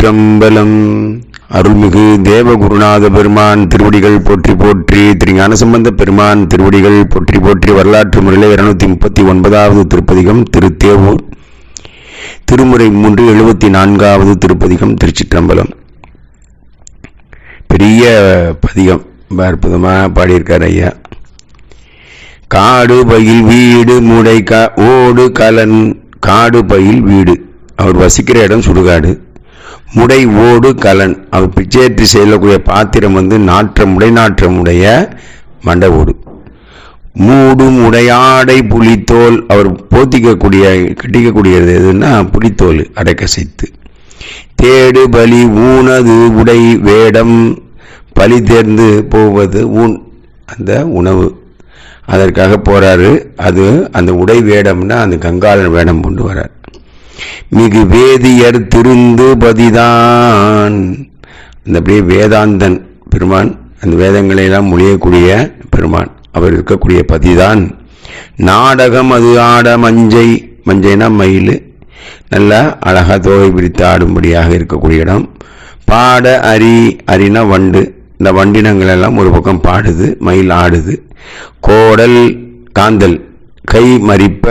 திருச்சிற்றம்பலம். அருள்மிகு தேவகுருநாத பெருமான் திருவடிகள் போற்றி போற்றி திரு ஞானசம்பந்த பெருமான் திருவடிகள் போற்றி போற்றி வரலாற்று முறையில் இருநூத்தி முப்பத்தி ஒன்பதாவது திருப்பதிகம் திருத்தேவூர். திருமுறை மூன்று எழுபத்தி நான்காவது திருப்பதிகம் திருச்சிற்றம்பலம். பெரிய பதிகம். அற்புதமாக பாடியிருக்கார் ஐயா. காடு பயில் வீடு முடை கா ஓடு கலன் காடு பயில் வீடு. அவர் வசிக்கிற இடம் சுடுகாடு. முடை ஓடு கலன். அவர் பிச்சேற்றி செல்லக்கூடிய பாத்திரம் வந்து நாற்றம் உடைநாற்றமுடைய மண்டை ஓடு. மூடும் உடையாடை புலித்தோல். அவர் போத்திக்கக்கூடிய கட்டிக்கக்கூடியது எதுன்னா புலித்தோல் அடைக்கசைத்து. தேடு பலி ஊனது உடை வேடம். பலி தேர்ந்து போவது ஊன் அந்த உணவு. அதற்காக போறாரு. அது அந்த உடை வேடம்னா அந்த கங்காளன் வேடம் கொண்டு வரார். மிகு வேதியர் திருந்து பதிதான் அந்த அப்படியே வேதாந்தன் பெருமான் அந்த வேதங்களை எல்லாம் மொழியக்கூடிய பெருமான். அவர் இருக்கக்கூடிய பதிதான். நாடகம் அது ஆட மஞ்சை மஞ்சைனா மயில். நல்லா அழகாக தோகை பிரித்து ஆடும்படியாக இருக்கக்கூடிய இடம். பாட அரி அரினா வண்டு. இந்த வண்டினங்கள் எல்லாம் ஒரு பக்கம் பாடுது மயில் ஆடுது. கோடல் காந்தல். கை மறிப்ப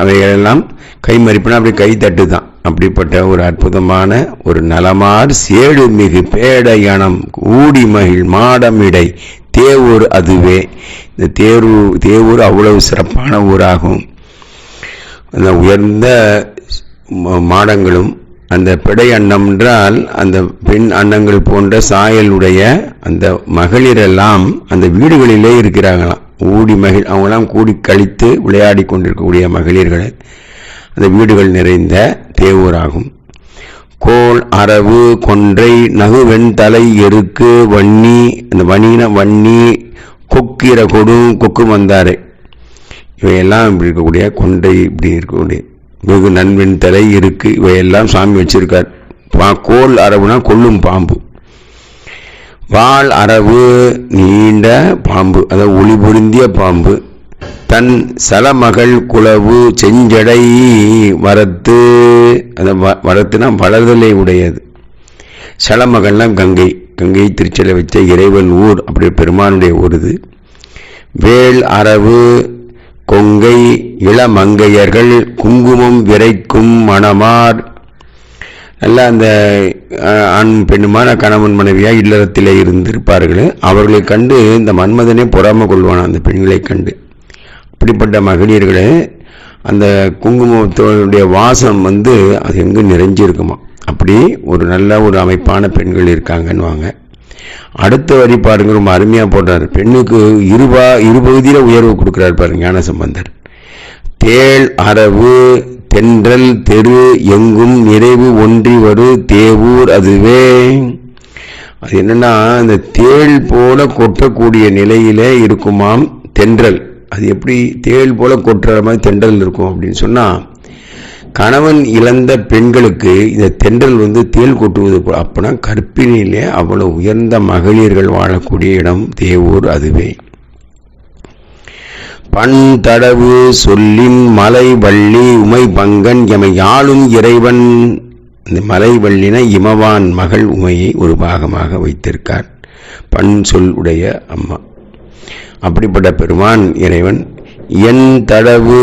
அவைகளெல்லாம் கை மறிப்புனா அப்படி கை தட்டு தான் அப்படிப்பட்ட ஒரு அற்புதமான ஒரு நலமார் சேடு மிகு பேடையணம் ஊடி மகிழ் மாடமிடை தேவூர் அதுவே. இந்த தேரூர் தேவூர் அவ்வளவு சிறப்பான ஊராகும். அந்த உயர்ந்த மாடங்களும் அந்த பிடை அன்னம் என்றால் அந்த பெண் அன்னங்கள் போன்ற சாயலுடைய அந்த மகளிரெல்லாம் அந்த வீடுகளிலே இருக்கிறாங்களாம். கூடி மகிழ் அவங்களாம் கூடி கழித்து விளையாடி கொண்டிருக்கக்கூடிய மகளிர்கள் அந்த வீடுகள் நிறைந்த தேவூராகும். கோல் அரவு கொன்றை நகு வெண்தலை எருக்கு வன்னி அந்த வணின வன்னி கொக்கிற கொடும் கொக்கு வந்தாரை இவையெல்லாம் இப்படி இருக்கக்கூடிய கொண்டை இப்படி இருக்கக்கூடிய வெகு நண்பின் தலை இருக்கு இவையெல்லாம் சாமி வச்சிருக்கார். பா- கோல் அரவுனா கொல்லும் பாம்பு. வாள் அரவு நீண்ட பாம்பு அதாவது ஒளி பொருந்திய பாம்பு. தன் சலமகள் குளவு செஞ்சடை வரத்து அந்த வ- வரத்துனா வளர்தலை உடையது. சலமகள்னா கங்கை கங்கை திருச்சலை வச்ச இறைவன் ஊர் அப்படி பெருமானுடைய ஊர் இது. வேள் அரவு கொங்கை இளமங்கையர்கள் குங்குமம் விரைக்கும் மணமார் நல்லா அந்த ஆண் பெண்ணுமான கணவன் மனைவியாக இல்லறத்திலே இருந்திருப்பார்கள் அவர்களை கண்டு இந்த மன்மதனே பொறாமை கொள்வான் அந்த பெண்களை கண்டு. அப்படிப்பட்ட மகளிர்களே அந்த குங்குமத்தோடைய வாசம் வந்து அது எங்கு நிறைஞ்சிருக்குமா? அப்படி ஒரு நல்ல ஒரு அமைப்பான பெண்கள் இருக்காங்கன்னுவாங்க. அடுத்த வரி பாருங்க ரொம்ப அருமையாக போடுறாரு. பெண்ணுக்கு இருபா இருபகுதியில் உயர்வு கொடுக்குறாரு பாருங்க ஞான சம்பந்தர் தேள் அரவு தென்றல் தெரு எங்கும் நிறைவு ஒன்றி வரு தேவூர் அதுவே. அது என்னன்னா இந்த தேள் போல கொட்டக்கூடிய நிலையிலே இருக்குமாம் தென்றல். அது எப்படி தேள் போல கொட்டுற மாதிரி தென்றல் இருக்கும் அப்படின்னு சொன்னா கணவன் இழந்த பெண்களுக்கு இந்த தென்றல் வந்து தேள் கொட்டுவது அப்பனா கற்பினிலே அவ்வளவு உயர்ந்த மகளிர்கள் வாழக்கூடிய இடம் தேவூர் அதுவே. பண் தடவு சொல்லின் மலை வள்ளி உமை பங்கன் எமை யாழும் இறைவன். இந்த மலை வள்ளின இமவான் மகள் உமையை ஒரு பாகமாக வைத்திருக்கார். பண் சொல் உடைய அம்மா. அப்படிப்பட்ட பெருமான் இறைவன். என் தடவு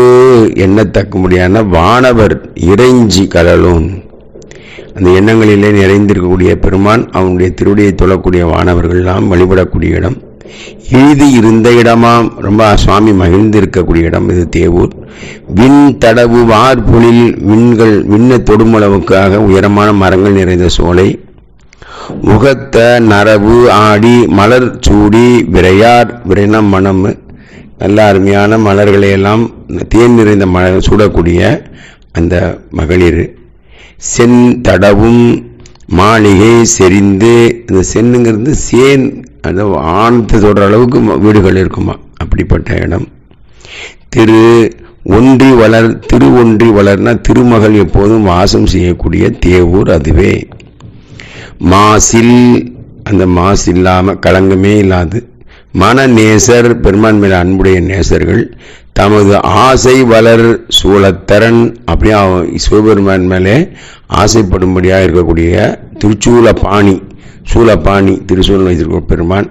எண்ணத்தக்க முடியான வானவர் இறைஞ்சி கடலோன் அந்த எண்ணங்களிலே நிறைந்திருக்கக்கூடிய பெருமான் அவனுடைய திருவடியை தொழக்கூடிய வானவர்கள் எல்லாம் வழிபடக்கூடிய இடம். எழுதி இருந்த இடமாம் ரொம்ப சுவாமி மகிழ்ந்து இருக்கக்கூடிய இடம் இது தேவூர். விண் தடவு வார்பொழில் விண்கள் விண்ண தொடுமளவுக்காக உயரமான மரங்கள் நிறைந்த சோலை. முகத்த நரவு ஆடி மலர் சூடி விரையார் விரைனம் மனம். நல்ல அருமையான மலர்களை எல்லாம் தேன் நிறைந்த மலர் சூடக்கூடிய அந்த மகளிர் சென் தடவும் மாளிகை செறிந்து இந்த சென்னுங்கிறது சேன் அது ஆணத்தை தொடுற அளவுக்கு வீடுகள் இருக்குமா? அப்படிப்பட்ட இடம். திரு ஒன்றி வளர் திரு ஒன்றி வளர்னா திருமகள் எப்போதும் வாசம் செய்யக்கூடிய தேவூர் அதுவே. மாசில் அந்த மாசு இல்லாமல் களங்கமே இல்லாது. மன நேசர் பெருமான் மேல அன்புடைய நேசர்கள் தமது ஆசை வளர் சூழத்தரன் அப்படியே சிவபெருமான் மேலே ஆசைப்படும்படியாக இருக்கக்கூடிய திருச்சூல பாணி. சூலபாணி திருசூலன் வைத்திருக்கும் பெருமான்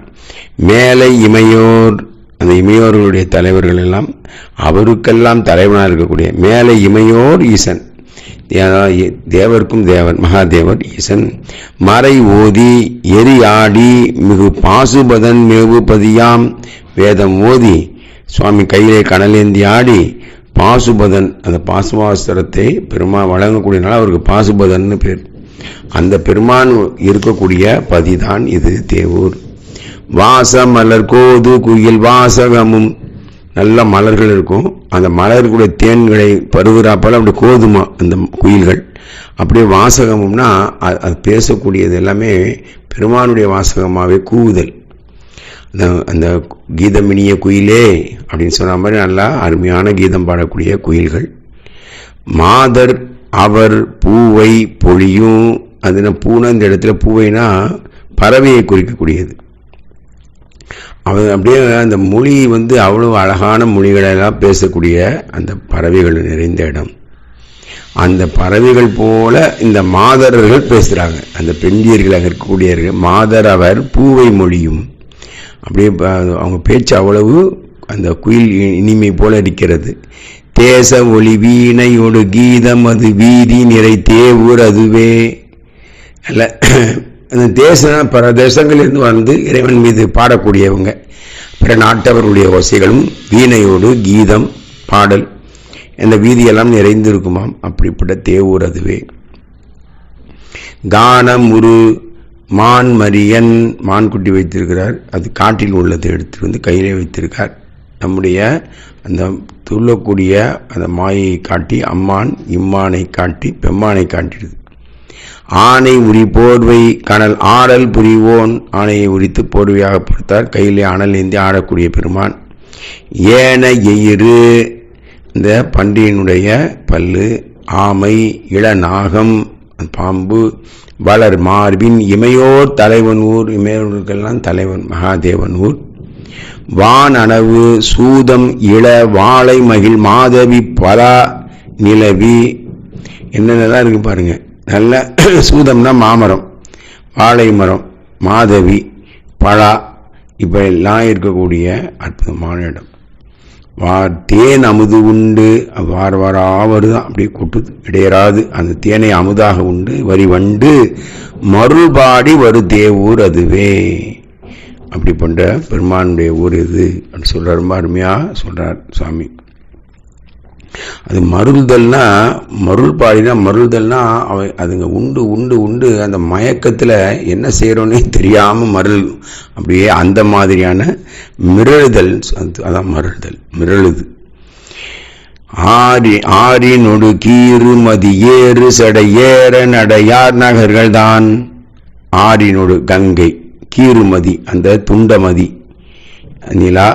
மேலை இமையோர் அந்த இமையோர்களுடைய தலைவர்கள் எல்லாம் அவருக்கெல்லாம் தலைவனாக இருக்கக்கூடிய மேலே இமையோர் ஈசன். தேவருக்கும் தேவன் மகாதேவர் ஈசன். மறை ஓதி எரி ஆடி மிகு பாசுபதன் மேவுபதியாம் வேதம் ஓதி சுவாமி கையிலே கனலேந்தி ஆடி பாசுபதன் அந்த பாசுபாஸ்திரத்தை பெருமா வழங்கக்கூடியனால அவருக்கு பாசுபதன் பேர். அந்த பெருமான் இருக்கக்கூடிய பதிதான் இது தேவூர். வாச மலர் கோது குயில் வாசகமும் நல்ல மலர்கள் இருக்கும். அந்த மலர்களுடைய தேன்களை பருகுறாப்பால் அப்படி கோதுமா அந்த குயில்கள். அப்படியே வாசகமும்னா அது பேசக்கூடியது எல்லாமே பெருமானுடைய வாசகமாகவே கூவுதல். அந்த அந்த கீதமினிய குயிலே அப்படின்னு சொன்ன மாதிரி நல்லா அருமையான கீதம் பாடக்கூடிய குயில்கள். மாதர் அவர் பூவை பொழியும். அதில் பூனை இந்த இடத்துல பூவைனா பறவையை குறிக்கக்கூடியது. அவன் அப்படியே அந்த மொழி வந்து அவ்வளவு அழகான மொழிகளெல்லாம் பேசக்கூடிய அந்த பறவைகள் நிறைந்த இடம். அந்த பறவைகள் போல இந்த மாதரர்கள் பேசுகிறாங்க அந்த பெண்டியர்களாக இருக்கக்கூடியவர்கள் மாதர் அவர் பூவை மொழியும். அப்படியே அவங்க பேச்சு அவ்வளவு அந்த குயில் இனிமை போல இருக்கிறது. தேச ஒளி வீணையோடு கீதம் அது வீதி நிறை தேவூர் அதுவே. அல்ல அந்த தேசம் பல தேசங்களிலிருந்து வந்து இறைவன் மீது பாடக்கூடியவங்க பிற நாட்டவருடைய ஓசைகளும் வீணையோடு கீதம் பாடல் இந்த வீதியெல்லாம் நிறைந்திருக்குமாம். அப்படிப்பட்ட தேவூர் அதுவே. கானம் ஒரு மான் மரியன் மான்குட்டி வைத்திருக்கிறார். அது காட்டில் உள்ளதை எடுத்து வந்து கையிலே வைத்திருக்கார். நம்முடைய அந்த துள்ளக்கூடிய அந்த மாயை காட்டி அம்மான் இம்மானை காட்டி பெம்மானை காட்டிடுது ஆணை உரி போர்வை கனல் ஆடல் புரிவோன் ஆணையை உரித்து போர்வையாக பொறுத்தார். கையிலே அனல் ஏந்தி ஆடக்கூடிய பெருமான். ஏன எயிறு இந்த பன்றியினுடைய பல்லு ஆமை இளநாகம் பாம்பு வளர் மார்பின் இமையோர் தலைவன் ஊர் இமையோருக்கெல்லாம் தலைவன் மகாதேவன் ஊர் வானளவு சூதம் இள வாழை மகிழ் மாதவி பலா நிலவி. என்னென்னலாம் இருக்கு பாருங்க. நல்ல சூதம்னா மாமரம் வாழை மரம் மாதவி பழா. இப்போ எல்லாம் இருக்கக்கூடிய அற்புதமான இடம். வார் தேன் அமுது உண்டு. வார வாரா வருதான் அப்படியே கொட்டுது. இடையராது அந்த தேனை அமுதாக உண்டு. வரி வண்டு. மறுபாடி வரு தேவூர் அதுவே. அப்படி போன்ற பெருமானுடைய ஊர் இது அப்படின்னு சொல்கிறார் ரொம்ப அருமையாக சொல்கிறார் சுவாமி அது மருள்தல்னா மருள் பாடினா மருள்தல்னா அவ அதுங்க உண்டு உண்டு உண்டு அந்த மயக்கத்தில் என்ன செய்கிறோன்னே தெரியாமல் மருள். அப்படியே அந்த மாதிரியான மிரழுதல் அது- அதான் மருள்தல் மிரழுது ஆரி ஆரி நொடு கீறு மதி ஏறு சடை ஏற நடையார் நகர்கள் தான் ஆரினொடு கங்கை. கீறுமதி அந்த துண்டமதி நிலா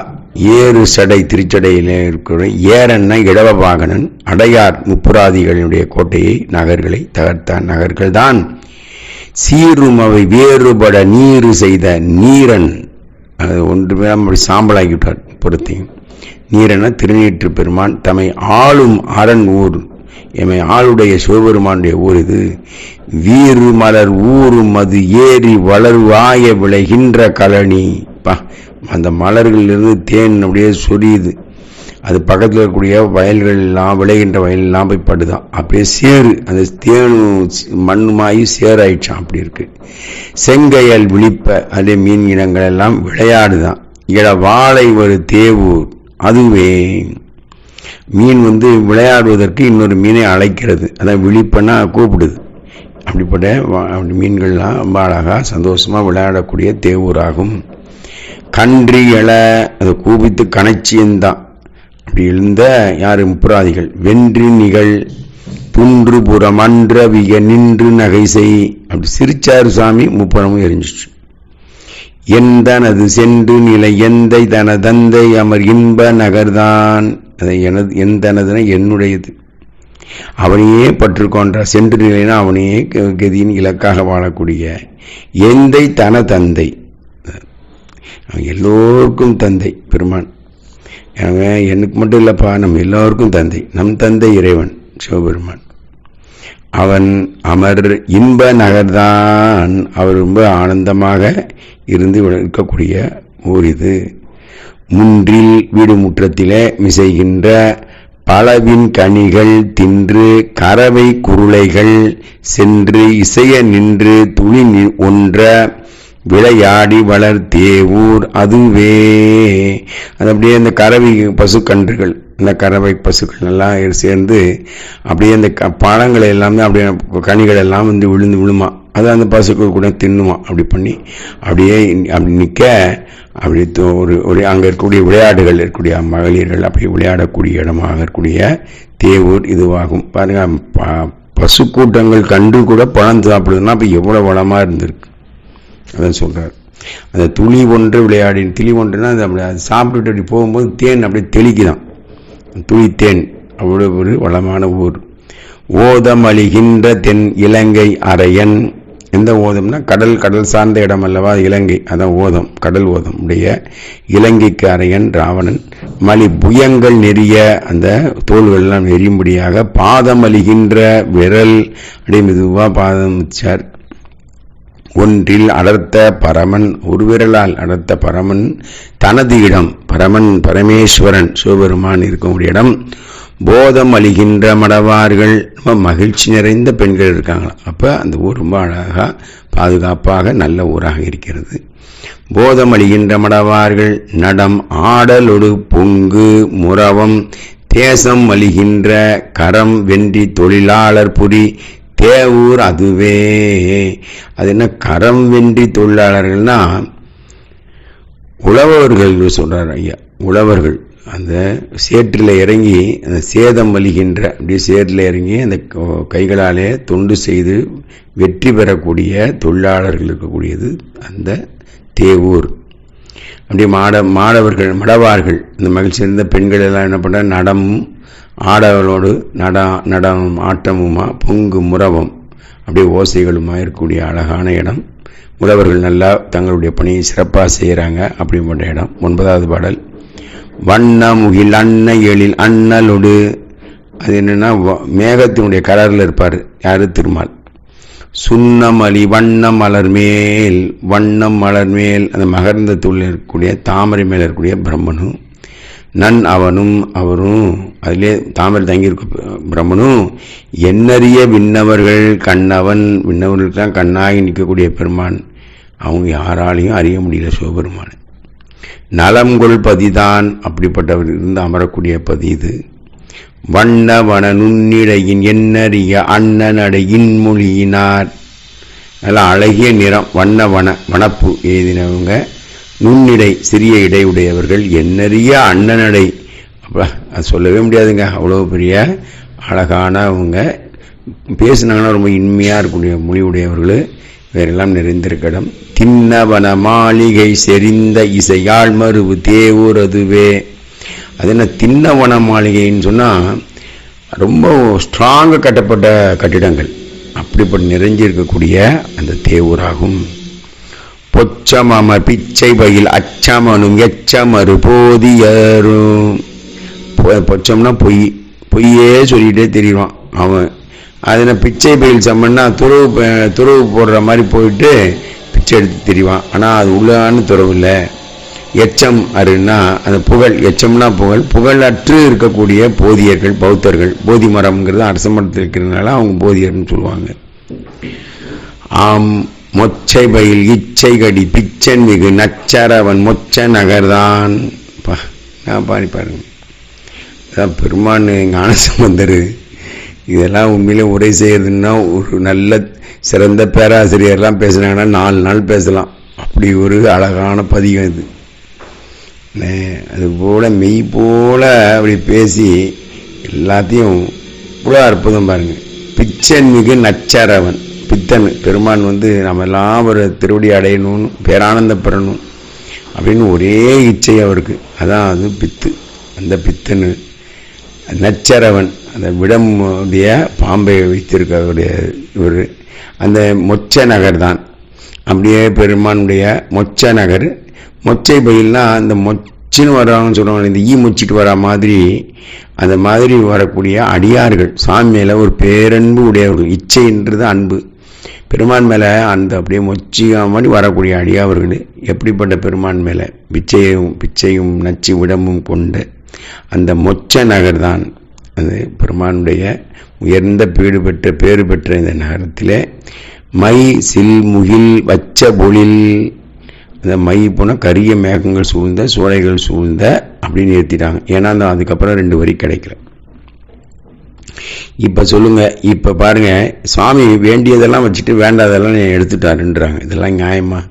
ஏறு சடை திருச்சடையில் இருக்கிற ஏரன்ன இடவபாகனன் அடையார் முப்புராதிகளினுடைய கோட்டையை நகர்களை தகர்த்தான். நகர்கள்தான் சீரும் அவை வேறுபட நீரு செய்த நீரன். அது ஒன்றுமே அப்படி சாம்பலாகிவிட்டார் பொறுத்தையும் நீரன திருநீற்று பெருமான் தம்மை ஆளும் அரண் ஊர் எமை ஆளுடைய சிவபெருமானுடைய ஊர் இது. வீறு மலர் ஊரும் அது ஏறி வளர்வாய விளைகின்ற கழனி. பா அந்த மலர்களிலிருந்து தேன் அப்படியே சொரியுது. அது பக்கத்தில் இருக்கக்கூடிய வயல்கள் எல்லாம் விளைகின்ற வயல்லாம் போய் படுதான் அப்படியே சேரு அந்த தேனும் மண்ணுமாயி சேராயிடுச்சான் அப்படி இருக்கு. செங்கையல் விழிப்ப அதே மீன் இனங்கள் எல்லாம் விளையாடுதான் இட வாழை ஒரு தேவூர் அதுவே மீன் வந்து விளையாடுவதற்கு இன்னொரு மீனை அழைக்கிறது. அதான் விழிப்பன்னா கூப்பிடுது. அப்படிப்பட்ட அப்படி மீன்கள்லாம் ரொம்ப அழகாக சந்தோஷமாக விளையாடக்கூடிய தேவூராகும். கன்றி எழ அதை கூபித்து கணச்சியந்தான் அப்படி எழுந்த யார்? முப்புராதிகள். வென்றி நிகழ் புன்று புறமன்ற விக நின்று நகை செய். அப்படி சிரிச்சாரு சாமி முப்புறமும் எரிஞ்சிச்சு. எந்தனது சென்று நிலை எந்தை தன தந்தை அமர் இன்ப நகர்தான். அதை எனது எந்தனதுன என்னுடையது. அவனையே பற்றுக்கொண்ட சென்று நிலைனா அவனையே க- கதியின் இலக்காக வாழக்கூடிய எந்தை தன தந்தை. அவன் எல்லோருக்கும் தந்தை பெருமான். எனவே எனக்கு மட்டும் இல்லைப்பா நம்ம எல்லோருக்கும் தந்தை. நம் தந்தை இறைவன் சிவபெருமான். அவன் அமர் இன்ப நகர்தான். அவர் ரொம்ப ஆனந்தமாக இருந்து இருக்கக்கூடிய ஊர் இது. முன்றில் வீடுமுற்றத்திலே மிசைகின்ற பலவின் கனிகள் தின்று கறவை குருளைகள் சென்று இசைய நின்று துளி ஒன்ற விளையாடி வளர்த்தேவூர் அதுவே. அது அப்படியே அந்த கறவை பசுக்கன்றுகள் இந்த கறவை பசுக்கள் எல்லாம் சேர்ந்து அப்படியே அந்த க- பழங்களை எல்லாமே அப்படியே கனிகள் எல்லாம் வந்து விழுந்து விழுமா. அது அந்த பசுக்கள் கூட தின்னுவான். அப்படி பண்ணி அப்படியே அப்படி நிற்க அப்படி ஒரு ஒரு அங்கே இருக்கக்கூடிய விளையாடுகள் இருக்கக்கூடிய மகளிர்கள் அப்படி விளையாடக்கூடிய இடமாக இருக்கக்கூடிய தேவூர் இதுவாகும். பாருங்க ப- பசு கூட்டங்கள் கண்டு கூட பழம் சாப்பிடுதுன்னா அப்போ எவ்வளோ வளமாக இருந்திருக்கு. அதான் சொல்கிறார் அந்த துளி ஒன்று விளையாடி துளி ஒன்றுனா அது அப்படி அது சாப்பிட்டுட்டு அப்படி போகும்போது தேன் அப்படியே தெளிக்குதான். துளி தேன் அவ்வளோ ஒரு வளமான ஊர். ஓதமளிகின்ற தென் இலங்கை அரையன் எந்த ஓதம்னா கடல் கடல் சார்ந்த இடம் அல்லவா? இலங்கை. அதான் ஓதம். கடல் ஓதம். உடைய இலங்கைக்கு அரையன் ராவணன். மலி புயங்கள் நெறிய அந்த தோள்கள் எல்லாம் நெறியும்படியாக பாதம் அழிகின்ற விரல் அப்படியே மெதுவாக பாதம் வச்சார். ஒன்றில் அடர்த்த பரமன் ஒரு விரலால் அடர்த்த பரமன் தனது இடம் பரமன் பரமேஸ்வரன் சிவபெருமான் இருக்கக்கூடிய இடம். போதம் அழிகின்ற மடவார்கள் ரொம்ப மகிழ்ச்சி நிறைந்த பெண்கள் இருக்காங்களாம். அப்போ அந்த ஊர் ரொம்ப அழகாக பாதுகாப்பாக நல்ல ஊராக இருக்கிறது. போதம் அழிகின்ற மடவார்கள் நடம் ஆடலொடு பொங்கு முறவம் தேசம் அழிகின்ற கரம் வென்றி தொழிலாளர் புரி தேவூர் அதுவே. அது என்ன கரம் வென்றி தொழிலாளர்கள்னா உழவர்கள் சொல்கிறார் ஐயா உழவர்கள். அந்த சேற்றில் இறங்கி அந்த சேதம் வலிகின்ற அப்படியே சேற்றில் இறங்கி அந்த கைகளாலே தொண்டு செய்து வெற்றி பெறக்கூடிய தொழிலாளர்கள் இருக்கக்கூடியது அந்த தேவூர். அப்படியே மாட மாடவர்கள் மடவார்கள் இந்த மகிழ்ச்சி இருந்த பெண்கள் எல்லாம் என்ன பண்ணுற நடமும் ஆடவர்களோடு நட நடமும் ஆட்டமுமா பொங்கு முறவம் அப்படியே ஓசைகளுமா இருக்கக்கூடிய அழகான இடம். உழவர்கள் நல்லா தங்களுடைய பணியை சிறப்பாக செய்கிறாங்க அப்படிப்பட்ட இடம். ஒன்பதாவது பாடல். வண்ணமுகில் அன்ன எழில் அண்ணலொடு. அது என்னென்னா வ- மேகத்தினுடைய கலரில் இருப்பார். யாரு? திருமால். சுண்ணமலி வண்ணம் மலர் மேல் வண்ணம் மலர் மேல் அந்த மகர்ந்தத்துள்ள இருக்கக்கூடிய தாமரை மேல் இருக்கக்கூடிய பிரம்மனும் நன் அவனும் அவரும் அதிலே தாமரை தங்கியிருக்க பிரம்மனும் எண்ணறிய விண்ணவர்கள் கண்ணவன் விண்ணவர்களுக்கெல்லாம் கண்ணாகி நிற்கக்கூடிய பெருமான். அவங்க யாராலையும் அறிய முடியல சிவபெருமான். நலம்கொள் பதிதான். அப்படிப்பட்டவர் இருந்து அமரக்கூடிய பதி இது. வண்ண வன நுண்ணிடையின் எண்ணறிய அண்ணனடை இன்மொழியினார். நல்லா அழகிய நிறம் வண்ண வன வனப்பு எழுதினவங்க. நுண்ணிடை சிறிய இடை உடையவர்கள் எண்ணறிய அண்ணனடை. அது சொல்லவே முடியாதுங்க. அவ்வளோ பெரிய அழகானவங்க. பேசினாங்கன்னா ரொம்ப இனிமையாக இருக்கக்கூடிய மொழி உடையவர்கள். வேறெல்லாம் நிறைந்திருக்கடம். தின்னவன மாளிகை செறிந்த இசையாள் மருவு தேவூர் அதுவே. அது என்ன தின்னவன மாளிகைன்னு சொன்னால் ரொம்ப ஸ்ட்ராங்காக கட்டப்பட்ட கட்டிடங்கள். அப்படிப்பட்ட நிறைஞ்சிருக்கக்கூடிய அந்த தேவூராகும். பொச்சமம பிச்சை பயில் அச்சமனும் எச்சமறு போதியரும். பொ- பொச்சம்னா பொய் பொய்யே சொல்லிகிட்டே தெரியுவான் அவன் அதில் பிச்சை பயில் சம்மன்னா துறவு ப- துறவு போடுற மாதிரி போயிட்டு பிச்சை எடுத்து தெரிவான். ஆனால் அது உள்ளான்னு துறவு இல்லை எச்சம் அருன்னா அந்த புகழ் எச்சம்னா புகழ். புகழற்று இருக்கக்கூடிய போதியர்கள் பௌத்தர்கள் போதி மரம்ங்கிறது அரச மரத்தில் இருக்கிறதுனால அவங்க போதியர்னு சொல்லுவாங்க. ஆம் மொச்சை பயில் இச்சை கடி பிச்சன் மிகு நச்சரவன் மொச்ச நகர்தான். பா நான் பாடி பாருங்க. அதான் ஞானசம்பந்தர் இதெல்லாம் உண்மையிலே உரை செய்யறதுன்னா ஒரு நல்ல சிறந்த பேராசிரியர்லாம் பேசுனாங்கன்னா நாலு நாள் பேசலாம். அப்படி ஒரு அழகான பதிகம் இது. அதுபோல் அது மெய் போல் அப்படி பேசி எல்லாத்தையும் இவ்வளோ அற்புதம் பாருங்கள் பிச்சன் மிகு நச்சரவன் பித்தன் பெருமான் வந்து நம்ம எல்லாம் ஒரு திருவடி அடையணும்னு பேரானந்த பெறணும் அப்படின்னு ஒரே இச்சை அவருக்கு. அதான் அது பித்து அந்த பித்தன் நச்சரவன். அந்த விடமுடைய பாம்பை வைத்திருக்கக்கூடிய இவர். அந்த மொச்ச நகர் தான். அப்படியே பெருமானுடைய மொச்ச நகர். மொச்சை பயில்னா அந்த மொச்சின்னு வர்றாங்கன்னு சொல்லுவாங்க இந்த ஈ முச்சிட்டு வர மாதிரி அந்த மாதிரி வரக்கூடிய அடியார்கள். சாமி மேலே ஒரு பேரன்பு உடையவர்கள். இச்சைன்றது அன்பு. பெருமான் மேலே அந்த அப்படியே மொச்சிகா மாதிரி வரக்கூடிய அடியாவர்கள். எப்படிப்பட்ட பெருமான் மேலே? பிச்சையும் பிச்சையும் நச்சு விடமும் கொண்ட அந்த மொச்ச நகர் தான். அது பெருமானுடைய உயர்ந்த பீடு பெற்ற பேறு பெற்ற இந்த நகரத்தில் மை சில் முகில் வச்ச பொழில். அந்த மை போனால் கரிய மேகங்கள் சூழ்ந்த சோலைகள் சூழ்ந்த அப்படின்னு நிறுத்திட்டாங்க ஏன்னா அந்த அதுக்கப்புறம் ரெண்டு வரி கிடைக்கல. இப்போ சொல்லுங்க இப்போ பாருங்க சுவாமி வேண்டியதெல்லாம் வச்சுட்டு வேண்டாதெல்லாம் எடுத்துட்டாருன்றாங்க. இதெல்லாம் நியாயமா?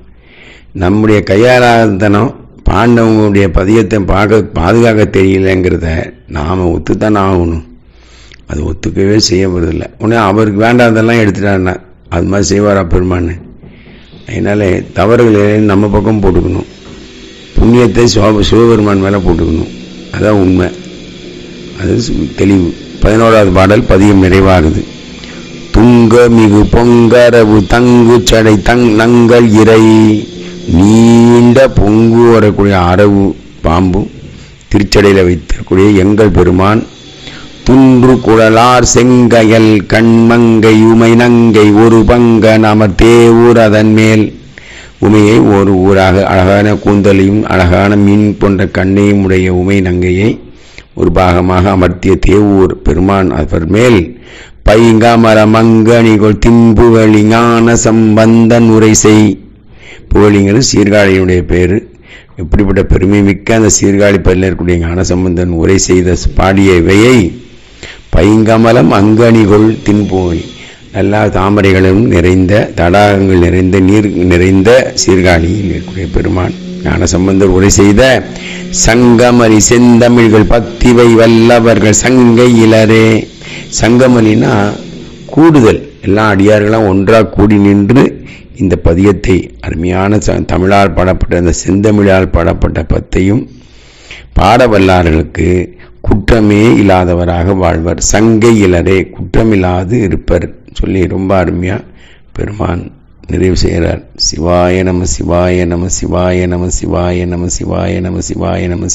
நம்முடைய கையாளாதனம் பாண்டவங்களுடைய பதியத்தை பார்க்க பாதுகாக்க தெரியலங்கிறத நாம் ஒத்துத்தான் ஆகணும். அது ஒத்துக்கவே செய்யப்படுறதில்லை. உடனே அவருக்கு வேண்டாதெல்லாம் எடுத்துட்டாருன்னா அது மாதிரி செய்வாரா பெருமான்னு அதனால தவறுகளை நம்ம பக்கம் போட்டுக்கணும். புண்ணியத்தை சிவ சிவபெருமான் மேலே போட்டுக்கணும். அதான் உண்மை. அது தெளிவு. பதினோராவது பாடல் பதியம் நிறைவாகுது. துங்க மிகு பொங்கரவு தங்கு சடை தங் நங்கள் இறை நீ நீண்ட பொங்கு வரக்கூடிய அரவு பாம்பு திருச்சடையில் வைத்திருக்கூடிய எங்கள் பெருமான். துன்று குழலார் செங்கயல் கண்மங்கை உமை நங்கை ஒரு பங்க நம தேவூர் அதன் மேல். உமையை ஒரு ஊராக அழகான கூந்தலையும் அழகான மீன் போன்ற கண்ணையும் உடைய உமை நங்கையை ஒரு பாகமாக அமர்த்திய தேவூர் பெருமான் அவர் மேல். பைங்கமர மங்கணிகள் திம்புவழி ஞான சம்பந்தன் உரை செய். புகழிங்கிறது சீர்காழியினுடைய பேர். இப்படிப்பட்ட பெருமை மிக்க அந்த சீர்காழி பல்லில் இருக்கக்கூடிய ஞானசம்பந்தன் உரை செய்த பாடிய இவையை பைங்கமலம் அங்கணிகொள் தின்போய். எல்லா தாமரைகளும் நிறைந்த தடாகங்கள் நிறைந்த நீர் நிறைந்த சீர்காழியில் இருக்கக்கூடிய பெருமான் ஞானசம்பந்தர் உரை செய்த சங்கமலி செந்தமிழ்கள் பக்திவை வல்லவர்கள் சங்கை இலரே. சங்கமலினா கூடுதல். எல்லா அடியார்களும் ஒன்றாக கூடி நின்று இந்த பதியத்தை அருமையான தமிழால் பாடப்பட்ட அந்த செந்தமிழால் பாடப்பட்ட பத்தையும் பாடவல்லார்களுக்கு குற்றமே இல்லாதவராக வாழ்வர் சங்கை இலரே குற்றமில்லாது இருப்பர் சொல்லி ரொம்ப அருமையாக பெருமான் நிறைவு செய்கிறார் சிவாய நம சிவாய நம சிவாய நம சிவாய நம சிவாய நம சிவாய நம